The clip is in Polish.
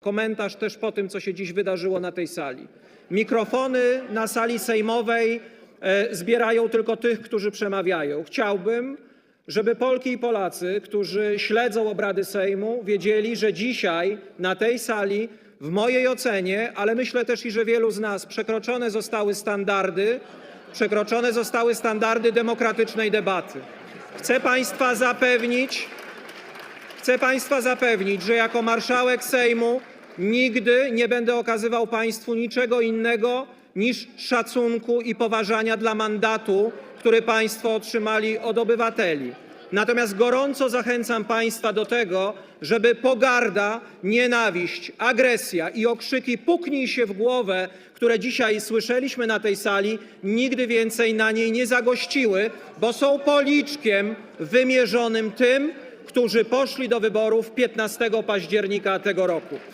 komentarz też po tym, co się dziś wydarzyło na tej sali. Mikrofony na sali sejmowej e, zbierają tylko tych, którzy przemawiają. Chciałbym, żeby Polki i Polacy, którzy śledzą obrady Sejmu, wiedzieli, że dzisiaj na tej sali, w mojej ocenie, ale myślę też i że wielu z nas, przekroczone zostały standardy, przekroczone zostały standardy demokratycznej debaty. Chcę Państwa zapewnić, Chcę Państwa zapewnić, że jako marszałek Sejmu nigdy nie będę okazywał Państwu niczego innego niż szacunku i poważania dla mandatu, który Państwo otrzymali od obywateli. Natomiast gorąco zachęcam Państwa do tego, żeby pogarda, nienawiść, agresja i okrzyki puknij się w głowę, które dzisiaj słyszeliśmy na tej sali, nigdy więcej na niej nie zagościły, bo są policzkiem wymierzonym tym, którzy poszli do wyborów 15 października tego roku.